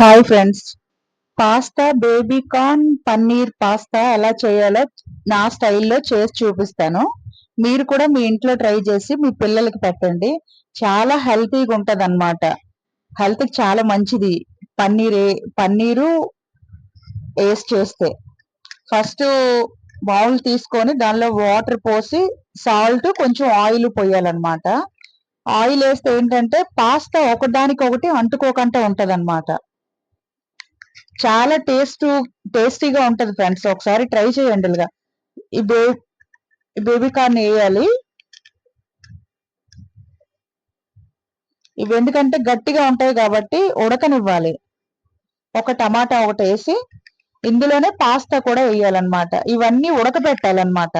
Hi friends pasta baby corn paneer pasta ఎలా చేయాలో నా స్టైల్లో చేసి చూపిస్తాను. మీరు కూడా మీ ఇంట్లో ట్రై చేసి మీ పిల్లలకి పెట్టండి. చాలా హెల్తీగా ఉంటుంది అనమాట హెల్త్కి చాలా మంచిది. పన్నీర్ పన్నీరు వేస్ట్ చేస్తే. ఫస్ట్ బౌల్ తీసుకొని దానిలో వాటర్ పోసి సాల్ట్ కొంచెం ఆయిల్ పోయాలన్నమాట. ఆయిల్ వేస్తే ఏంటంటే పాస్తా ఒకదానికొకటి అంటుకోకుండా ఉంటుంది అనమాట చాలా టేస్ట్ టేస్టీగా ఉంటుంది ఫ్రెండ్స్ ఒకసారి ట్రై చేయండి ఇలాగా. ఈ బే బేబీ కార్న్ వేయాలి. ఇవి ఎందుకంటే గట్టిగా ఉంటాయి కాబట్టి ఉడకనివ్వాలి. ఒక టమాటా ఒకటి వేసి ఇందులోనే పాస్తా కూడా వేయాలన్నమాట. ఇవన్నీ ఉడకబెట్టాలన్నమాట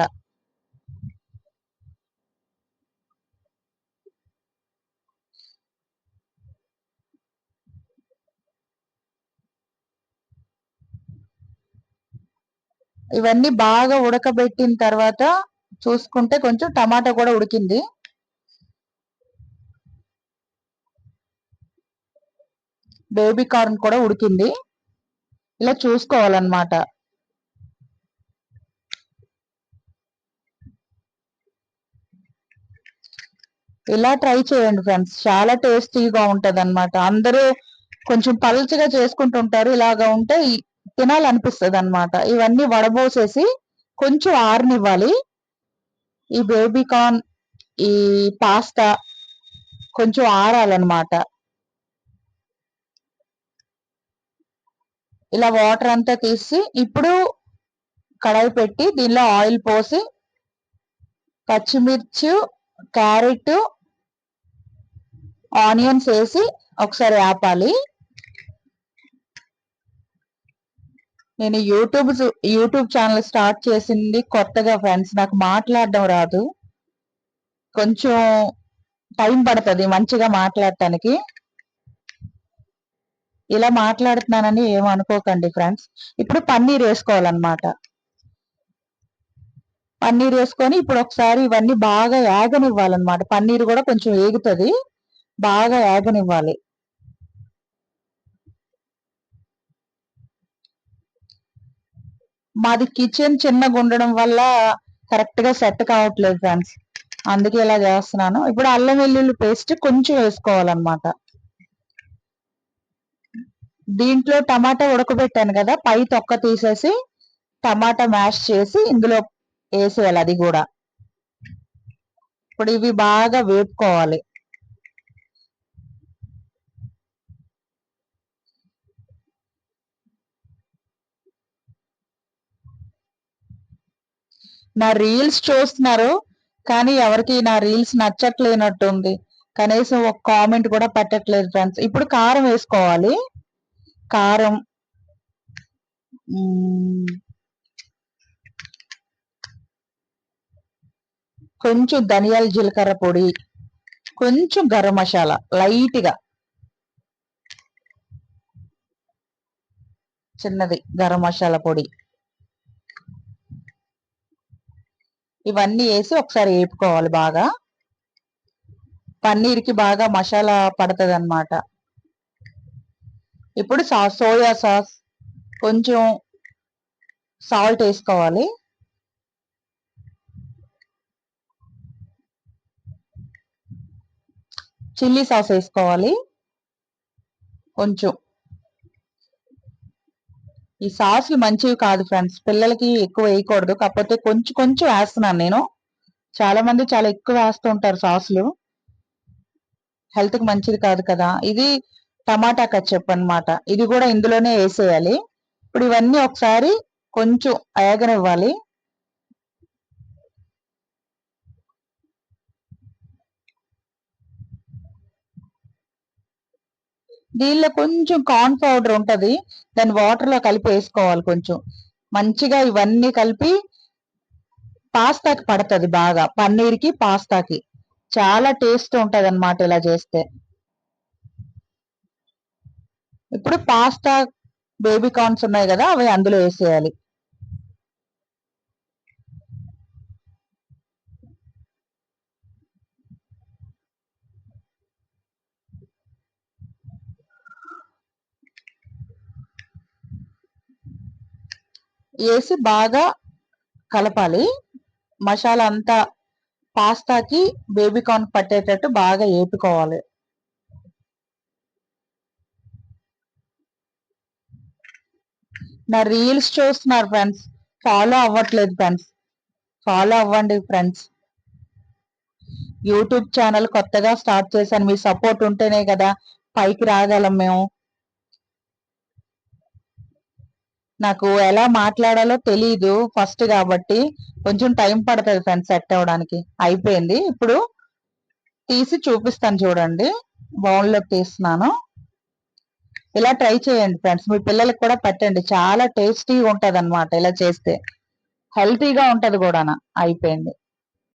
ఇవన్నీ బాగా ఉడకబెట్టిన తర్వాత చూసుకుంటే కొంచెం టమాటా కూడా ఉడికింది. బేబీ కార్న్ కూడా ఉడికింది. ఇలా చూసుకోవాలన్నమాట. ఇలా ట్రై చేయండి ఫ్రెండ్స్. చాలా టేస్టీగా ఉంటది అందరూ కొంచెం పల్చగా చేసుకుంటుంటారు. ఇలాగా ఉంటే తినాలనిపిస్తుంది అనమాట ఇవన్నీ వడబోసేసి కొంచెం ఆరనివ్వాలి. ఈ బేబీ కార్న్ ఈ పాస్తా కొంచెం ఆరాలన్నమాట. ఇలా వాటర్ అంతా తీసి ఇప్పుడు కడాయి పెట్టి దీనిలో ఆయిల్ పోసి పచ్చిమిర్చి క్యారెట్ ఆనియన్స్ వేసి ఒకసారి ఆపాలి. నేను యూట్యూబ్ యూట్యూబ్ ఛానల్ స్టార్ట్ చేసింది కొత్తగా ఫ్రెండ్స్ నాకు మాట్లాడడం రాదు. కొంచెం టైం పడుతుంది మంచిగా మాట్లాడటానికి. ఇలా మాట్లాడుతున్నానని ఏమనుకోకండి ఫ్రెండ్స్ ఇప్పుడు పన్నీర్ వేసుకోవాలన్నమాట. పన్నీర్ వేసుకొని ఇప్పుడు ఒకసారి ఇవన్నీ బాగా యాగనివ్వాలన్నమాట. పన్నీర్ కూడా కొంచెం ఏగుతుంది. బాగా యాగనివ్వాలి. మాది కిచెన్ చిన్నగా ఉండడం వల్ల కరెక్ట్గా సెట్ కావట్లేదు ఫ్రెండ్స్ అందుకే ఇలా చేస్తున్నాను. ఇప్పుడు అల్లం వెల్లుల్లి పేస్ట్ కొంచెం వేసుకోవాలన్నమాట. దీంట్లో టమాటా ఉడకబెట్టాను కదా పై తొక్క తీసేసి టమాటా మ్యాష్ చేసి ఇందులో వేసేయాలి అది కూడా. ఇప్పుడు ఇవి బాగా వేపుకోవాలి. నా రీల్స్ చూస్తున్నారు కానీ ఎవరికి నా రీల్స్ నచ్చట్లేనట్టుంది. కనీసం ఒక కామెంట్ కూడా పెట్టట్లేదు ఫ్రెండ్స్. ఇప్పుడు కారం వేసుకోవాలి. కారం. కొంచెం ధనియాల జీలకర్ర పొడి కొంచెం గరం మసాలా లైట్గా. చిన్నది గరం మసాలా పొడి. ఇవన్నీ వేసి ఒకసారి వేపుకోవాలి బాగా. పన్నీర్కి బాగా మసాలా పడుతుంది అనమాట ఇప్పుడు సా సోయా సాస్ కొంచెం సాల్ట్ వేసుకోవాలి. చిల్లీ సాస్ వేసుకోవాలి. కొంచెం ఈ సాస్లు మంచివి కాదు ఫ్రెండ్స్ పిల్లలకి ఎక్కువ వేయకూడదు. కాకపోతే కొంచెం కొంచెం వేస్తున్నాను నేను. చాలా మంది చాలా ఎక్కువ వేస్తూ ఉంటారు సాస్లు. హెల్త్కి మంచిది కాదు కదా. ఇది టమాటా కచ్చప్ అనమాట ఇది కూడా ఇందులోనే వేసేయాలి. ఇప్పుడు ఇవన్నీ ఒకసారి కొంచెం ఏగనివ్వాలి దీనిలో కొంచెం కార్న్ పౌడర్ ఉంటది. దాన్ని వాటర్లో కలిపి వేసుకోవాలి కొంచెం. మంచిగా ఇవన్నీ కలిపి పాస్తాకి పడుతుంది బాగా. పన్నీర్కి పాస్తాకి. చాలా టేస్ట్ ఉంటది అనమాట ఇలా చేస్తే. ఇప్పుడు పాస్తా బేబీ కార్న్స్ ఉన్నాయి కదా అవి అందులో వేసేయాలి. వేసి బాగా కలపాలి. మసాలా అంతా పాస్తాకి బేబీ కార్న్ పట్టేటట్టు బాగా ఏపుకోవాలి. నా రీల్స్ చూస్తున్నారు ఫ్రెండ్స్ ఫాలో అవ్వట్లేదు ఫ్రెండ్స్ ఫాలో అవ్వండి ఫ్రెండ్స్ యూట్యూబ్ ఛానల్ కొత్తగా స్టార్ట్ చేశాను. మీ సపోర్ట్ ఉంటేనే కదా పైకి రాగలం మేము. నాకు ఎలా మాట్లాడాలో తెలీదు ఫస్ట్ కాబట్టి కొంచెం టైం పడుతుంది ఫ్రెండ్స్ సెట్ అవ్వడానికి. అయిపోయింది. ఇప్పుడు తీసి చూపిస్తాను చూడండి. బౌన్లోకి తీస్తున్నాను. ఇలా ట్రై చేయండి ఫ్రెండ్స్. మీ పిల్లలకు కూడా పెట్టండి. చాలా టేస్టీగా ఉంటుంది అనమాట ఇలా చేస్తే. హెల్తీగా ఉంటుంది కూడా అయిపోయింది.